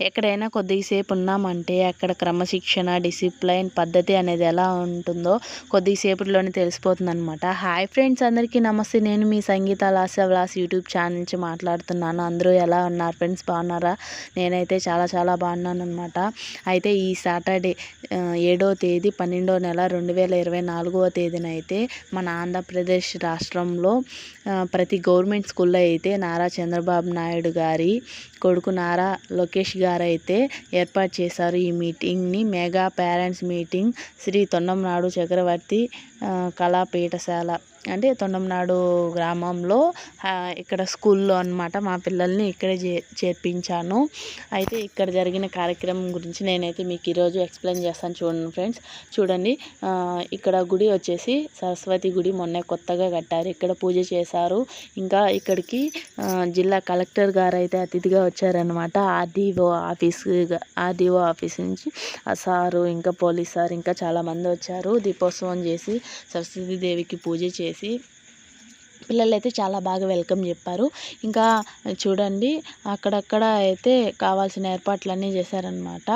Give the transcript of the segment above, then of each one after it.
ఎక్కడైనా కొద్దిసేపు ఉన్నామంటే అక్కడ క్రమశిక్షణ డిసిప్లైన్ పద్ధతి అనేది ఎలా ఉంటుందో కొద్దిసేపట్లోనే తెలిసిపోతుంది అనమాట హాయ్ ఫ్రెండ్స్ అందరికీ నమస్తే. నేను మీ సంగీత లాస్ వ్లాస్ యూట్యూబ్ ఛానల్ నుంచి మాట్లాడుతున్నాను. అందరూ ఎలా ఉన్నారు ఫ్రెండ్స్? బాగున్నారా? నేనైతే చాలా చాలా బాగున్నాను అనమాట అయితే ఈ సాటర్డే ఏడో తేదీ పన్నెండో నెల రెండు వేల ఇరవై నాలుగవ తేదీన అయితే మన ఆంధ్రప్రదేశ్ రాష్ట్రంలో ప్రతి గవర్నమెంట్ స్కూల్లో అయితే నారా చంద్రబాబు నాయుడు గారి కొడుకు నారా లోకేష్ గారు అయితే ఏర్పాటు చేశారు ఈ మీటింగ్ని. Mega parents meeting Shri Tondamnadu Chakravarthi కళాపీఠశాల అంటే తొండంనాడు గ్రామంలో ఇక్కడ స్కూల్లో అనమాట మా పిల్లల్ని ఇక్కడే చే చేర్పించాను. అయితే ఇక్కడ జరిగిన కార్యక్రమం గురించి నేనైతే మీకు ఈరోజు ఎక్స్ప్లెయిన్ చేస్తాను చూడండి ఫ్రెండ్స్. చూడండి ఇక్కడ గుడి వచ్చేసి సరస్వతి గుడి మొన్నే కొత్తగా కట్టారు. ఇక్కడ పూజ చేశారు. ఇంకా ఇక్కడికి జిల్లా కలెక్టర్ గారు అయితే అతిథిగా వచ్చారనమాట ఆర్డీఓ ఆఫీస్ ఆర్డీఓ ఆఫీస్ నుంచి ఆ సారు ఇంకా పోలీస్ సార్ ఇంకా చాలామంది వచ్చారు. దీపోత్సవం చేసి సరస్వతీదేవికి పూజ చేసి చెప్పేసి పిల్లలైతే చాలా బాగా వెల్కమ్ చెప్పారు. ఇంకా చూడండి అక్కడక్కడ అయితే కావాల్సిన ఏర్పాట్లన్నీ చేశారనమాట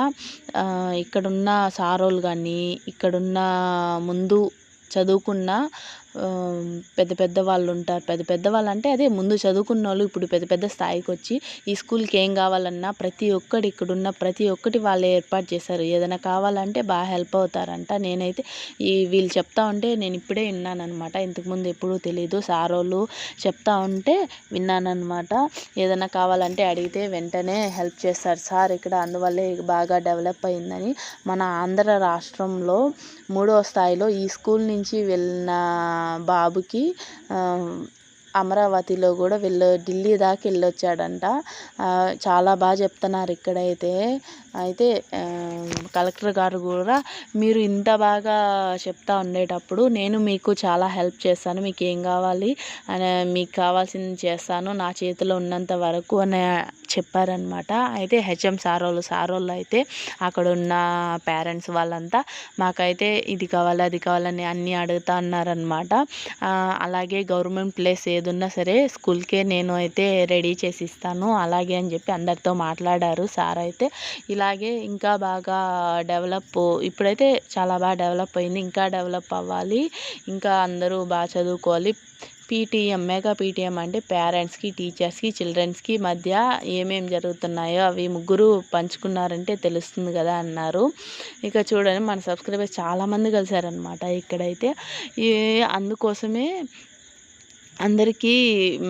ఇక్కడున్న సారోలు కానీ ఇక్కడున్న ముందు చదువుకున్న పెద్ద పెద్ద వాళ్ళు ఉంటారు పెద్ద పెద్ద వాళ్ళు అంటే అదే ముందు చదువుకున్న వాళ్ళు ఇప్పుడు పెద్ద పెద్ద స్థాయికి వచ్చి ఈ స్కూల్కి ఏం కావాలన్నా ప్రతి ఒక్కటి ఇక్కడున్న ప్రతి ఒక్కటి వాళ్ళే ఏర్పాటు చేశారు. ఏదైనా కావాలంటే బాగా హెల్ప్ అవుతారంట. నేనైతే ఈ వీళ్ళు చెప్తా ఉంటే నేను ఇప్పుడే విన్నానమాట ఇంతకుముందు ఎప్పుడూ తెలియదు సారోళ్ళు చెప్తా ఉంటే విన్నానమాట ఏదైనా కావాలంటే అడిగితే వెంటనే హెల్ప్ చేస్తారు. సార్ ఇక్కడ అందువల్లే బాగా డెవలప్ అయిందని మన ఆంధ్ర రాష్ట్రంలో మూడో స్థాయిలో ఈ స్కూల్ నుంచి వెళ్ళిన బాబుకి అమరావతిలో కూడా వెళ్ళ ఢిల్లీ దాకా వెళ్ళొచ్చాడంట. చాలా బాగా చెప్తున్నారు ఇక్కడైతే. అయితే కలెక్టర్ గారు కూడా మీరు ఇంత బాగా చెప్తా ఉండేటప్పుడు నేను మీకు చాలా హెల్ప్ చేస్తాను మీకు ఏం కావాలి అని మీకు కావాల్సింది చేస్తాను నా చేతిలో ఉన్నంత వరకు అనే చెప్పారనమాట అయితే హెచ్ఎం సారోళ్ళు సారోళ్ళు అయితే అక్కడ ఉన్న పేరెంట్స్ వాళ్ళంతా మాకైతే ఇది కావాలి అది కావాలని అన్నీ అడుగుతా అన్నారనమాట అలాగే గవర్నమెంట్ ప్లేస్ ఏదున్నా సరే స్కూల్కే నేను అయితే రెడీ చేసి ఇస్తాను. అలాగే అని చెప్పి అందరితో మాట్లాడారు సార్ అయితే. ఇలాగే ఇంకా బాగా డెవలప్ ఇప్పుడైతే చాలా బాగా డెవలప్ అయింది. ఇంకా డెవలప్ అవ్వాలి. ఇంకా అందరూ బాగా చదువుకోవాలి. పీటీఎం మెగా పీటీఎం అంటే పేరెంట్స్కి టీచర్స్కి చిల్డ్రన్స్కి మధ్య ఏమేమి జరుగుతున్నాయో అవి ముగ్గురు పంచుకున్నారంటే తెలుస్తుంది కదా అన్నారు. ఇక చూడండి మన సబ్స్క్రైబర్స్ చాలామంది కలిసారనమాట ఇక్కడైతే. అందుకోసమే అందరికీ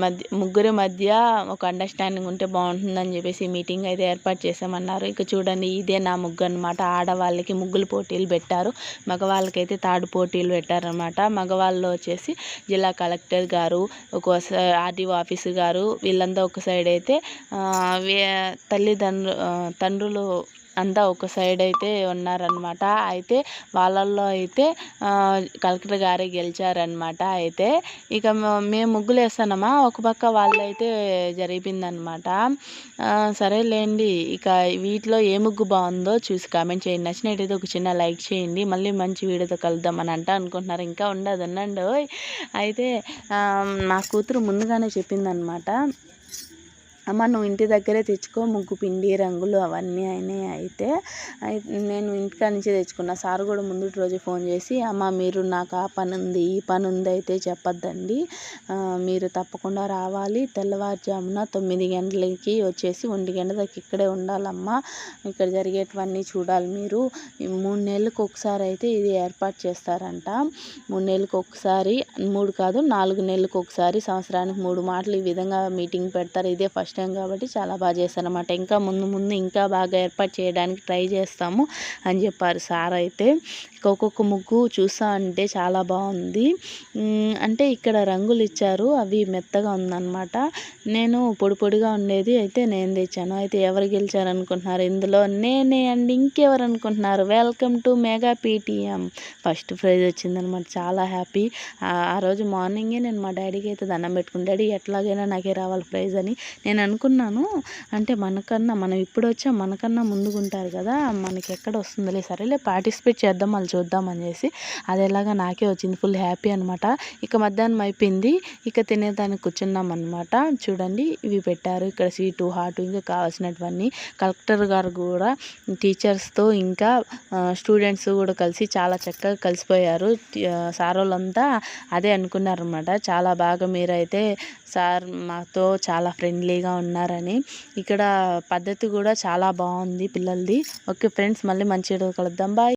మధ్య ముగ్గురి మధ్య ఒక అండర్స్టాండింగ్ ఉంటే బాగుంటుందని చెప్పేసి మీటింగ్ అయితే ఏర్పాటు చేసామన్నారు ఇక చూడండి ఇదే నా ముగ్గు అనమాట ఆడవాళ్ళకి ముగ్గులు పోటీలు పెట్టారు. మగవాళ్ళకైతే తాడు పోటీలు పెట్టారనమాట మగవాళ్ళు వచ్చేసి జిల్లా కలెక్టర్ గారు ఒక ఆర్డీఓ ఆఫీసు గారు వీళ్ళంతా ఒక సైడ్ అయితే తల్లిదండ్రులు తండ్రులు అంతా ఒక సైడ్ అయితే ఉన్నారనమాట అయితే వాళ్ళల్లో అయితే కలెక్టర్ గారే గెలిచారనమాట అయితే. ఇక మేము ముగ్గులు వేస్తానమా ఒక పక్క వాళ్ళైతే జరిపిందనమాట సరేలేండి. ఇక వీటిలో ఏ ముగ్గు బాగుందో చూసి కామెంట్ చేయండి. నచ్చినట్టయితే ఒక చిన్న లైక్ చేయండి. మళ్ళీ మంచి వీడియోతో కలుద్దామని అంట అనుకుంటున్నారు. ఇంకా ఉండదు అయితే మా కూతురు ముందుగానే చెప్పిందనమాట అమ్మ నువ్వు ఇంటి దగ్గరే తెచ్చుకో. ముగ్గు పిండి రంగులు అవన్నీ అయినాయి అయితే నేను ఇంటికాడ నుంచి తెచ్చుకున్న. సార్ కూడా ముందు రోజు ఫోన్ చేసి అమ్మ మీరు నాకు ఆ పని ఉంది ఈ పని ఉంది అయితే చెప్పొద్దండి. మీరు తప్పకుండా రావాలి. తెల్లవారుజామున తొమ్మిది గంటలకి వచ్చేసి ఒంటి గంట దాకా ఇక్కడే ఉండాలమ్మా. ఇక్కడ జరిగేటివన్నీ చూడాలి మీరు. మూడు నెలలకు ఒకసారి అయితే ఇది ఏర్పాటు చేస్తారంట. మూడు నెలలకు ఒకసారి మూడు కాదు నాలుగు నెలలకు ఒకసారి సంవత్సరానికి మూడు మాటలు ఈ విధంగా మీటింగ్ పెడతారు. ఇదే ఫస్ట్ టైం కాబట్టి చాలా బాగా చేశాను అనమాట ఇంకా ముందు ముందు ఇంకా బాగా ఏర్పాటు చేయడానికి ట్రై చేస్తాము అని చెప్పారు సార్ అయితే. ఒక్కొక్క ముగ్గు చూసా అంటే చాలా బాగుంది. అంటే ఇక్కడ రంగులు ఇచ్చారు. అవి మెత్తగా ఉందన్నమాట. నేను పొడి పొడిగా ఉండేది అయితే నేను తెచ్చాను. అయితే ఎవరు గెలిచారు అనుకుంటున్నారు? ఇందులో నేనే అండి ఇంకెవరు అనుకుంటున్నారు? Welcome to mega PTM first prize వచ్చిందనమాట చాలా హ్యాపీ. ఆ రోజు మార్నింగే నేను మా డాడీకి అయితే దండం పెట్టుకుని డాడీ ఎట్లాగైనా నాకే రావాలి ప్రైజ్ అని నేను నేను అనుకున్నాను అంటే మనకన్నా మనం ఇప్పుడు వచ్చా మనకన్నా ముందుకుంటారు కదా మనకి ఎక్కడ వస్తుందిలే సరేలే పార్టిసిపేట్ చేద్దాం వాళ్ళు చూద్దామని చూద్దాం అది ఎలాగా నాకే వచ్చింది ఫుల్ హ్యాపీ అనమాట ఇక మధ్యాహ్నం అయిపోయింది. ఇక తినేదానికి కూర్చున్నాం అనమాట చూడండి ఇవి పెట్టారు. ఇక్కడ స్వీటు హాటు ఇంకా కావాల్సినటువన్నీ కలెక్టర్ గారు కూడా టీచర్స్తో ఇంకా స్టూడెంట్స్ కూడా కలిసి చాలా చక్కగా కలిసిపోయారు. సార్ వాళ్ళంతా అదే అనుకున్నారనమాట చాలా బాగా మీరైతే సార్ మాతో చాలా ఫ్రెండ్లీగా ఉన్నారని. ఇక్కడ పద్ధతి కూడా చాలా బాగుంది పిల్లలది. ఓకే ఫ్రెండ్స్ మళ్ళీ మంచి కలుద్దాం. బాయ్.